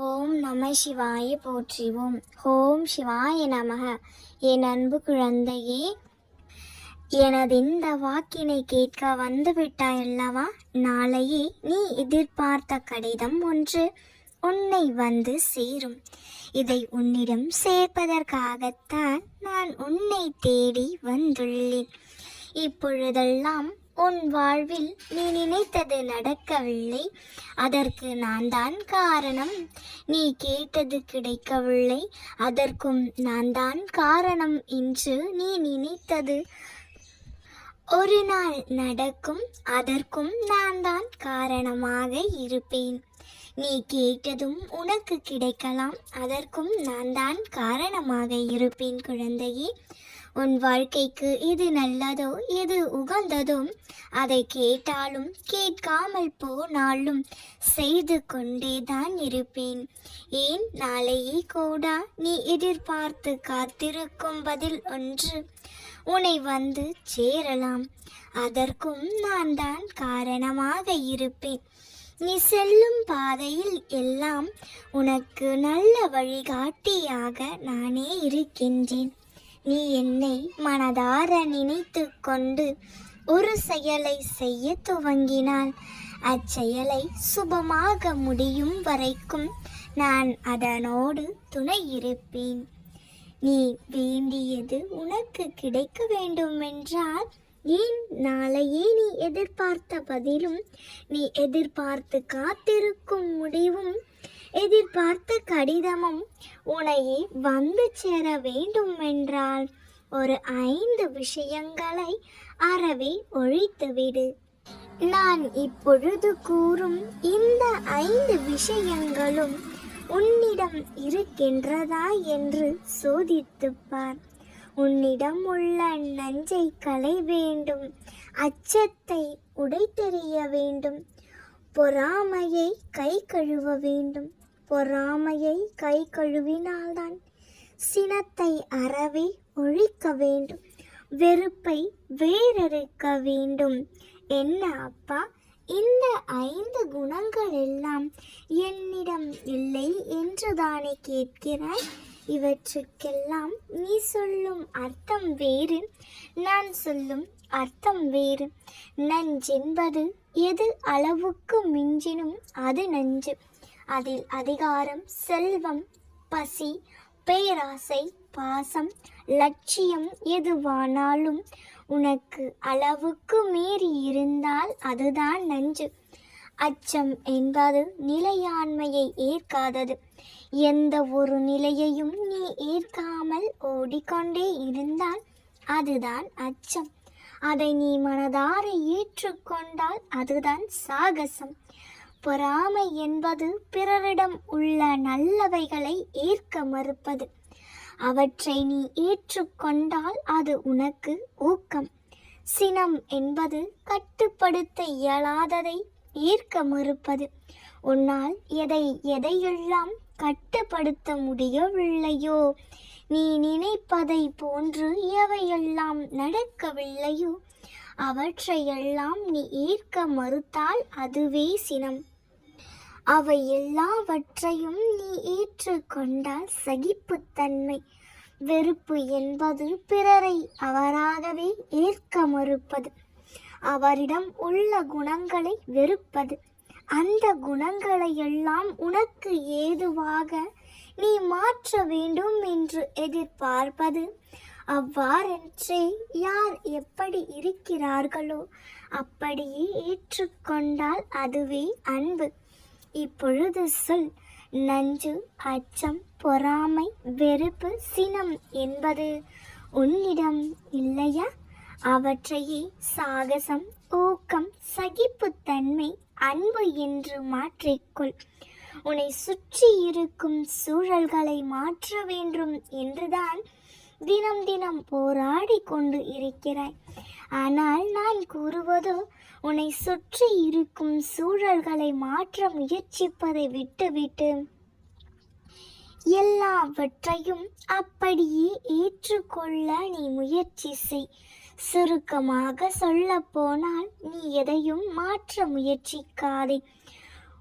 ஓம் நம சிவாய போற்றிவோம். ஓம் சிவாய நமக. என் அன்பு குழந்தையே எனது இந்த வாக்கினை கேட்க வந்து அல்லவா நாளையே நீ எதிர்பார்த்த கடிதம் ஒன்று உன்னை வந்து சேரும். இதை உன்னிடம் சேர்ப்பதற்காகத்தான் நான் உன்னை தேடி வந்துள்ளேன். இப்பொழுதெல்லாம் உன் வாழ்வில் நீ நினைத்தது நடக்கவில்லை. அதற்கு நான் தான் காரணம். நீ கேட்டது கிடைக்கவில்லை. அதற்கும் நான் தான் காரணம் என்று நீ நினைத்தது. ஒரு நாள் நடக்கும் அதற்கும் நான் தான் காரணமாக இருப்பேன். நீ கேட்டதும் உனக்கு கிடைக்கலாம். அதற்கும் நான் தான் காரணமாக இருப்பேன் குழந்தையே. உன் வாழ்க்கைக்கு எது நல்லதோ எது உகந்ததோ அதை கேட்டாலும் கேட்காமல் போனாலும் செய்து கொண்டே தான் இருப்பேன். ஏன்? நாளையே கூட நீ எதிர்பார்த்து காத்திருக்கும் பதில் ஒன்று. உன்னை வந்து சேரலாம். அதற்கும் நான் தான் காரணமாக இருப்பேன். நீ செல்லும் பாதையில் எல்லாம் உனக்கு நல்ல வழிகாட்டியாக நானே இருக்கின்றேன். நீ என்னை மனதார நினைத்து கொண்டு ஒரு செயலை செய்ய துவங்கினால் அச்செயலை சுபமாக முடியும் வரைக்கும் நான் அதனோடு துணை இருப்பேன் நீ வேண்டியது உனக்கு கிடைக்க வேண்டுமென்றால் ஏன் நாளையே நீ எதிர்பார்த்த பதிலும் நீ எதிர்பார்த்து காத்திருக்கும் முடிவும் எதிர்பார்த்த கடிதமும் உனையே வந்து சேர வேண்டும் என்றால் ஒரு ஐந்து விஷயங்களை அறவே ஒழித்துவிடு நான் இப்பொழுது கூறும் இந்த ஐந்து விஷயங்களும் உன்னிடம் இருக்கின்றதா என்று சோதித்துப்பார். உன்னிடம் உள்ள நஞ்சை களை வேண்டும் அச்சத்தை உடைத்தெறிய வேண்டும் பொறாமையை கை கழுவ வேண்டும். பொறாமையை கை கழுவினால்தான் சினத்தை அறவே ஒழிக்க வேண்டும். வெறுப்பை வேறறுக்க வேண்டும். என்ன அப்பா? இந்த ஐந்து குணங்கள் எல்லாம் என்னிடம் இல்லை என்றுதானே கேட்கிறாய்? இவற்றுக்கெல்லாம் நீ சொல்லும் அர்த்தம் வேறு நான் சொல்லும் அர்த்தம் வேறு. நஞ்சென்பது எது அளவுக்கு மிஞ்சினும் அது நஞ்சு. அதில் அதிகாரம் செல்வம் பசி பேராசை பாசம் லட்சியம் எதுவானாலும் உனக்கு அளவுக்கு மீறி இருந்தால் அதுதான் நஞ்சு. அச்சம் என்பது நிலையாண்மையை ஏற்காதது. எந்த ஒரு நிலையையும் நீ ஏற்காமல் ஓடிக்கொண்டே இருந்தால் அதுதான் அச்சம். அதை நீ மனதார ஏற்றுக்கொண்டால் அதுதான் சாகசம். பொறாமை என்பது பிறரிடம் உள்ள நல்லவைகளை ஏற்க மறுப்பது. அவற்றை நீ ஏற்றுக்கொண்டால் அது உனக்கு ஊக்கம். சினம் என்பது கட்டுப்படுத்த இயலாததை ஏற்க மறுப்பது. உன்னால் எதை எதையெல்லாம் கட்டுப்படுத்த முடியவில்லையோ நீ நினைப்பதை போன்று எவையெல்லாம் நடக்கவில்லையோ அவற்றையெல்லாம் நீ ஏற்க மறுத்தால் அதுவே சினம். அவை எல்லாவற்றையும் நீ ஏற்றுக்கொண்டால் சகிப்புத்தன்மை. வெறுப்பு என்பது பிறரை அவராகவே ஏற்க மறுப்பது. அவரிடம் உள்ள குணங்களை வெறுப்பது. அந்த குணங்களை எல்லாம் உனக்கு ஏதுவாக நீ மாற்ற வேண்டும் என்று எதிர்பார்ப்பது. அவ்வாறென்றே யார் எப்படி இருக்கிறார்களோ அப்படியே ஏற்றுக்கொண்டால் அதுவே அன்பு. இப்பொழுது சொல். நஞ்சு அச்சம் பொறாமை வெறுப்பு சினம் என்பது உன்னிடம் இல்லையா? அவற்றையே சாகசம் ஊக்கம் சகிப்புத்தன்மை அன்பு என்று மாற்றிக்கொள் உன்னை சுற்றி இருக்கும் சூழல்களை மாற்ற வேண்டும் என்றுதான் தினம் தினம் போராடி கொண்டு இருக்கிறாய். ஆனால் நான் கூறுவதோ உன்னை சுற்றி இருக்கும் சூழல்களை மாற்ற முயற்சிப்பதை விட்டுவிட்டு எல்லாவற்றையும் அப்படியே ஏற்றுக்கொள்ள நீ முயற்சி செய். சுருக்கமாக சொல்ல போனால் நீ எதையும் மாற்ற முயற்சிக்காதே.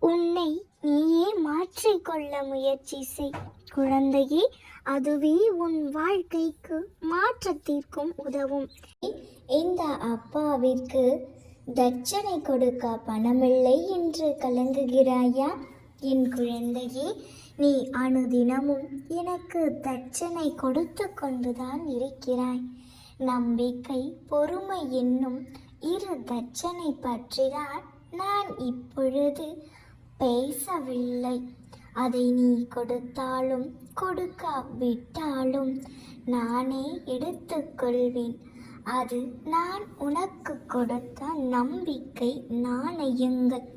உன்னை நீயே மாற்றிக்கொள்ள முயற்சி செய். குழந்தையே அதுவே உன் வாழ்க்கைக்கு மாற்றத்திற்கும் உதவும். இந்த அப்பாவிற்கு தட்சணை கொடுக்க பணமில்லை என்று கலங்குகிறாயா? என் குழந்தையே நீ அனுதினமும் எனக்கு தட்சணை கொடுத்து கொண்டுதான் இருக்கிறாய். நம்பிக்கை பொறுமை என்னும் இரு தட்சணை பற்றிதான் நான் இப்பொழுது பேசவில்லை. அதை நீ கொடுத்தாலும் கொடுக்காவிட்டாலும் நானே எடுத்துக்கொள்வேன். அது நான் உனக்கு கொடுத்த நம்பிக்கை நாணயங்கள்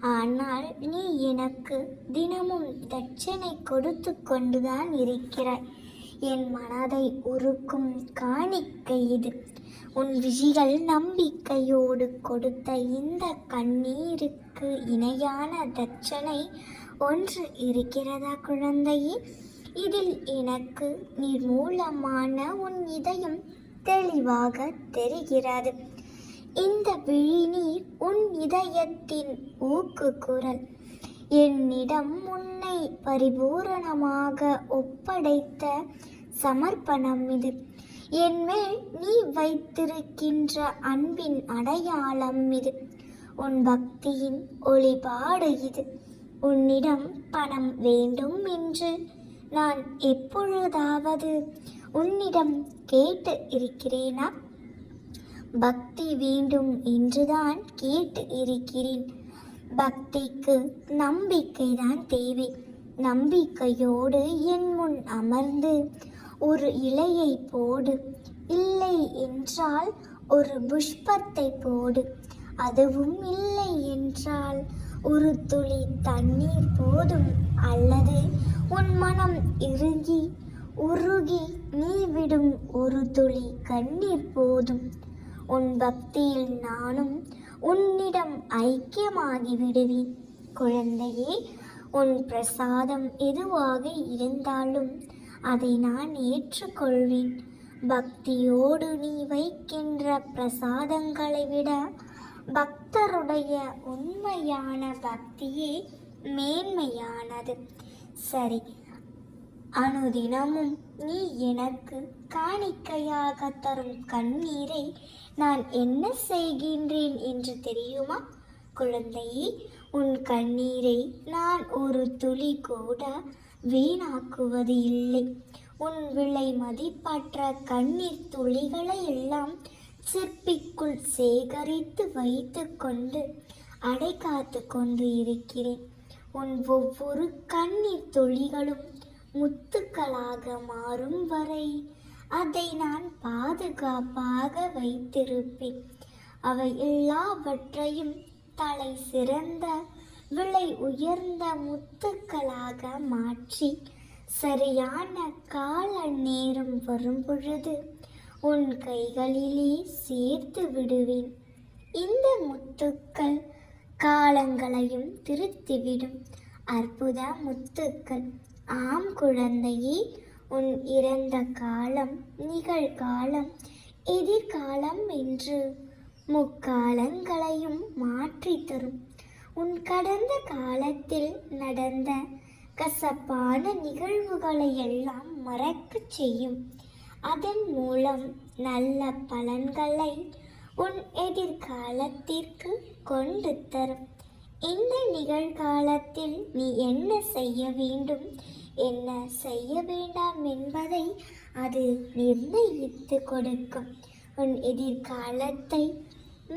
ஆனால் நீ எனக்கு தினமும் தட்சணை கொடுத்து கொண்டுதான் இருக்கிறாய். என் மனதை உருக்கும் காணிக்கை இது. உன் விழிகள் நம்பிக்கையோடு கொடுத்த இந்த கண்ணீருக்கு இணையான தட்சணை ஒன்று இருக்கிறதா குழந்தையே? இதில் எனக்கு நிர்மூலமான உன் இதயம் தெளிவாக தெரிகிறது. இந்த விழிநீர் உன் இதயத்தின் ஊக்கு குரல் என்னிடம் உன்னை பரிபூரணமாக ஒப்படைத்த சமர்ப்பணம் இது. என்மேல் நீ வைத்திருக்கின்ற அன்பின் அடையாளம் இது. உன் பக்தியின் ஒளிபாடு இது. உன்னிடம் பணம் வேண்டும் என்று நான் எப்பொழுதாவது உன்னிடம் கேட்டு இருக்கிறேனா? பக்தி வேண்டும் என்றுதான் கேட்டு இருக்கிறேன். பக்திக்கு நம்பிக்கைதான் தேவை. நம்பிக்கையோடு என் முன் அமர்ந்து ஒரு இலையை போடு. இல்லை என்றால் ஒரு புஷ்பத்தை போடு. அதுவும் இல்லை என்றால் ஒரு துளி தண்ணீர் போதும். அல்லது உன் மனம் இறுகி உருகி நீ விடும் ஒரு துளி கண்ணீர் போதும். உன் பக்தியில் நானும் உன்னிடம் ஐக்கியமாகி விடுவேன் குழந்தையே உன் பிரசாதம் எதுவாக இருந்தாலும் அதை நான் ஏற்றுக்கொள்வேன். பக்தியோடு நீ வைக்கின்ற பிரசாதங்களை விட பக்தருடைய உண்மையான பக்தியே மேன்மையானது. சரி அனுதினமும் நீ எனக்கு காணிக்கையாக தரும் கண்ணீரை நான் என்ன செய்கின்றேன் என்று தெரியுமா? குழந்தையே உன் கண்ணீரை நான் ஒரு துளி கூட வீணாக்குவது இல்லை. உன் விலை மதிப்பற்ற கண்ணீர் துளிகளை எல்லாம் சிற்பிக்குள் சேகரித்து வைத்து கொண்டு அடை காத்து கொண்டு இருக்கிறேன். உன் ஒவ்வொரு கண்ணீர் துளிகளும் முத்துக்களாக மாறும் வரை அதை நான் பாதுகாப்பாக வைத்திருப்பேன். அவை எல்லாவற்றையும் தலை சிறந்த விலை உயர்ந்த முத்துக்களாக மாற்றி சரியான கால நேரம் வரும் பொழுது உன் கைகளிலே சேர்த்து விடுவேன். இந்த முத்துக்கள் காலங்களையும் திருத்திவிடும். அற்புத முத்துக்கள் ஆம் குழந்தையே உன் இறந்த காலம் நிகழ்காலம் எதிர்காலம் என்று முக்காலங்களையும் மாற்றி தரும். உன் கடந்த காலத்தில் நடந்த கசப்பான நிகழ்வுகளை எல்லாம் மறக்கச் செய்யும். அதன் மூலம் நல்ல பலன்களை உன் எதிர்காலத்திற்கு கொண்டு தரும். இந்த நிகழ்காலத்தில் நீ என்ன செய்ய வேண்டும்? என்ன செய்ய வேண்டாம் என்பதை அது நிர்ணயித்து கொடுக்கும். உன் எதிர்காலத்தை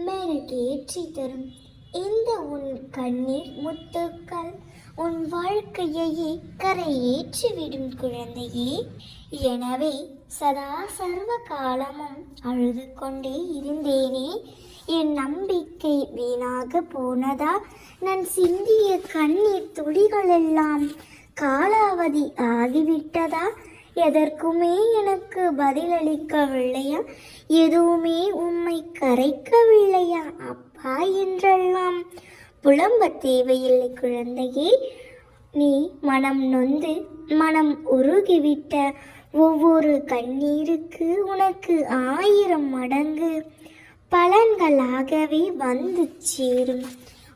மெருகேற்றி தரும். இந்த உன் கண்ணீர் முத்துக்கள் உன் வாழ்க்கையையே கரையேற்றிவிடும் குழந்தையே. எனவே சதா சர்வ காலமும் அழுது கொண்டே இருந்தேனே. என் நம்பிக்கை வீணாக போனதா? நான் சிந்திய கண்ணீர் துளிகளெல்லாம் காலாவதி ஆகிவிட்டதா? எதற்குமே எனக்கு பதிலளிக்கவில்லையா? எதுவுமே உம்மை கரைக்கவில்லையா? அப்பா என்றெல்லாம் புலம்ப தேவையில்லை குழந்தையே. நீ மனம் நொந்து மனம் உருகிவிட்ட ஒவ்வொரு கண்ணீருக்கு உனக்கு ஆயிரம் மடங்கு பலன்களாகவே வந்து சேரும்.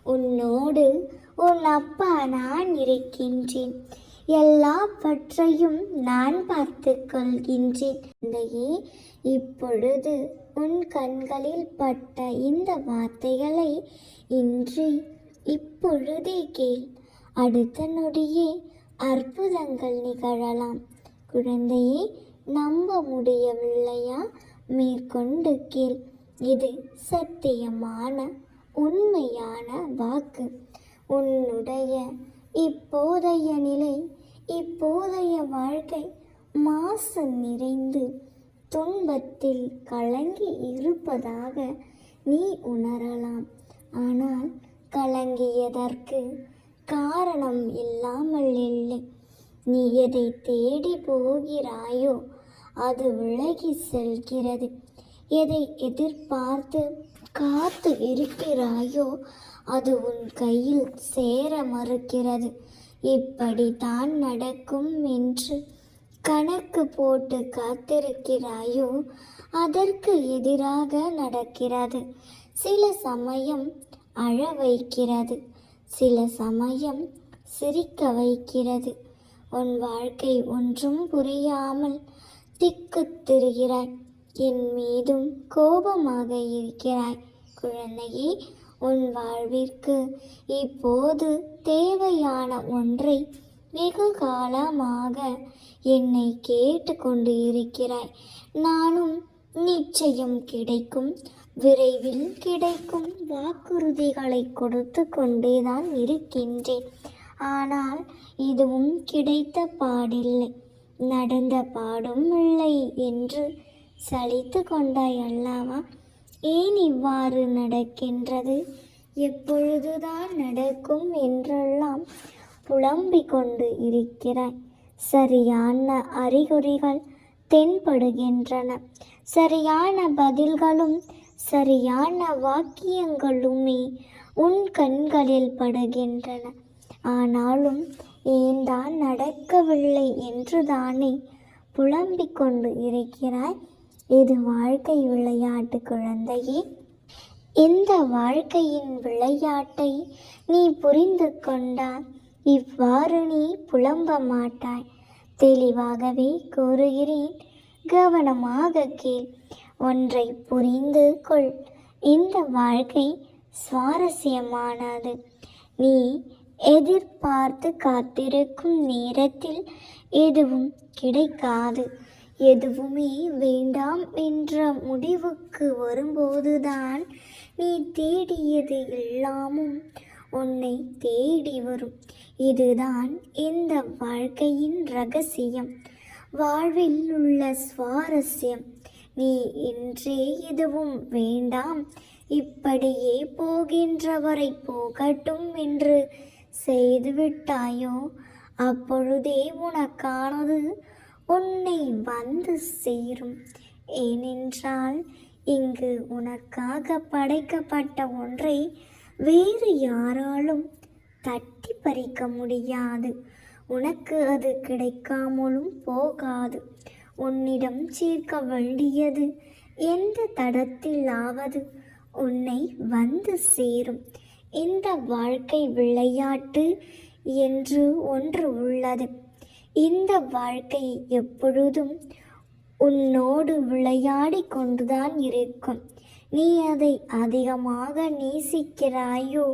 உன்னோடு உன் அப்பா நான் இருக்கின்றேன். எல்லாவற்றையும் நான் பார்த்து கொள்கின்றேன். தந்தையே இப்பொழுது உன் கண்களில் பட்ட இந்த வார்த்தைகளை இன்றி இப்பொழுதே கேள். அடுத்த நொடியே அற்புதங்கள் நிகழலாம். குழந்தையை நம்ப முடியவில்லையா? மேற்கொண்டு கேள். இது சத்தியமான உண்மையான வாக்கு. உன்னுடைய இப்போதைய நிலை இப்போதைய வாழ்க்கை மாசு நிறைந்து துன்பத்தில் கலங்கி இருப்பதாக நீ உணரலாம். ஆனால் கலங்கியதற்கு காரணம் இல்லாமல் இல்லை. நீ எதை தேடி போகிறாயோ அது விலகி செல்கிறது. எதை எதிர்பார்த்து காத்து இருக்கிறாயோ அது உன் கையில் சேர மறுக்கிறது. இப்படித்தான் நடக்கும் என்று கணக்கு போட்டு காத்திருக்கிறாயோ அதற்கு எதிராக நடக்கிறது. சில சமயம் அழ வைக்கிறது சில சமயம் சிரிக்க வைக்கிறது. உன் வாழ்க்கை ஒன்றும் புரியாமல் திக்குத் திரிகிறாய். என் மீதும் கோபமாக இருக்கிறாய். குழந்தையே உன் வாழ்விற்கு இப்போது தேவையான ஒன்றை வெகு காலமாக என்னை கேட்டுக்கொண்டு இருக்கிறாய். நானும் நிச்சயம் கிடைக்கும் விரைவில் கிடைக்கும் வாக்குறுதிகளை கொடுத்து கொண்டேதான் இருக்கின்றேன். ஆனால் இதுவும் கிடைத்த பாடில்லை. நடந்த பாடும் இல்லை என்று சலித்து கொண்டாய் அல்லவா? ஏன் இவ்வாறு நடக்கின்றது? எப்பொழுதுதான் நடக்கும் என்றெல்லாம் புலம்பிக் கொண்டு இருக்கிறாய். சரியான அறிகுறிகள் தென்படுகின்றன. சரியான பதில்களும் சரியான வாக்கியங்களுமே உன் கண்களில் படுகின்றன. ஆனாலும் ஏன் தான் நடக்கவில்லை என்று தானே புலம்பிக் கொண்டு இருக்கிறாய்? இது வாழ்க்கை விளையாட்டு குழந்தையே. இந்த வாழ்க்கையின் விளையாட்டை நீ புரிந்து கொண்டால் இவ்வாறு நீ புலம்ப மாட்டாய். தெளிவாகவே கூறுகிறேன். கவனமாக கேள். ஒன்றை புரிந்து கொள். இந்த வாழ்க்கை சுவாரஸ்யமானது. நீ எதிர்பார்த்து காத்திருக்கும் நேரத்தில் எதுவும் கிடைக்காது. எதுவுமே வேண்டாம் என்ற முடிவுக்கு வரும்போதுதான் நீ தேடியது எல்லாமும் உன்னை தேடி வரும். இதுதான் இந்த வாழ்க்கையின் ரகசியம். வாழ்வில் உள்ள சுவாரஸ்யம். நீ இன்றே எதுவும் வேண்டாம். இப்படியே போகின்றவரை போகட்டும் என்று செய்துவிட்டாயோ? அப்பொழுதே உனக்கானது உன்னை வந்து சேரும். ஏனென்றால் இங்கு உனக்காக படைக்கப்பட்ட ஒன்றை வேறு யாராலும் தட்டி பறிக்க முடியாது. உனக்கு அது கிடைக்காமலும் போகாது. உன்னிடம் சேர்க்க வேண்டியது எந்த தடத்திலாவது உன்னை வந்து சேரும். இந்த வாழ்க்கை விளையாட்டு என்று ஒன்று உள்ளது. இந்த வாழ்க்கை எப்பொழுதும் உன்னோடு விளையாடி கொண்டுதான் இருக்கும். நீ அதை அதிகமாக நேசிக்கிறாயோ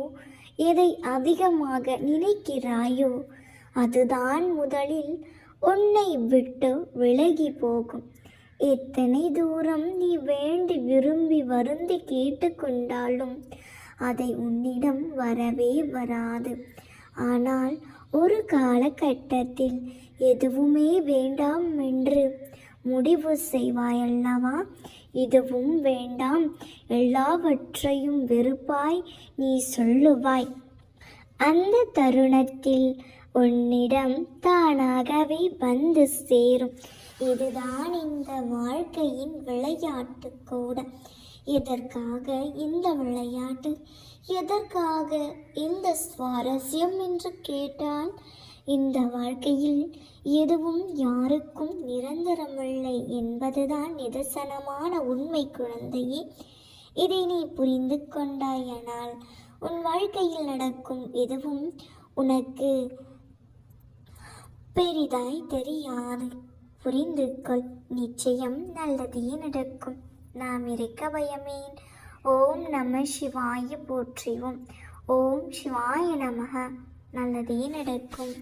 எதை அதிகமாக நினைக்கிறாயோ அதுதான் முதலில் உன்னை விட்டு விலகி போகும். எத்தனை தூரம் நீ வேண்டி விரும்பி வருந்தி கேட்டுக்கொண்டாலும் அதை உன்னிடம் வரவே வராது. ஆனால் ஒரு காலகட்டத்தில் எதுவுமே வேண்டாம் என்று முடிவு செய்வாயல்லவா? இதுவும் வேண்டாம். எல்லாவற்றையும் வெறுப்பாய் நீ சொல்லுவாய். அந்த தருணத்தில் உன்னிடம் தானாகவே வந்து சேரும். இதுதான் இந்த வாழ்க்கையின் விளையாட்டு கூட. எதற்காக இந்த விளையாட்டு? எதற்காக இந்த சுவாரஸ்யம் என்று கேட்டால் இந்த வாழ்க்கையில் எதுவும் யாருக்கும் நிரந்தரமில்லை என்பதுதான் நிதர்சனமான உண்மை குழந்தையே. இதை நீ புரிந்து கொண்டாயானால் உன் வாழ்க்கையில் நடக்கும் எதுவும் உனக்கு பெரிதாய் தெரியாது. புரிந்து கொள் நிச்சயம் நல்லதே நடக்கும். நாம் இருக்க பயமேன் ஓம் நம சிவாய போற்றிவோம். ஓம் சிவாய நமக நல்லதே நடக்கும்.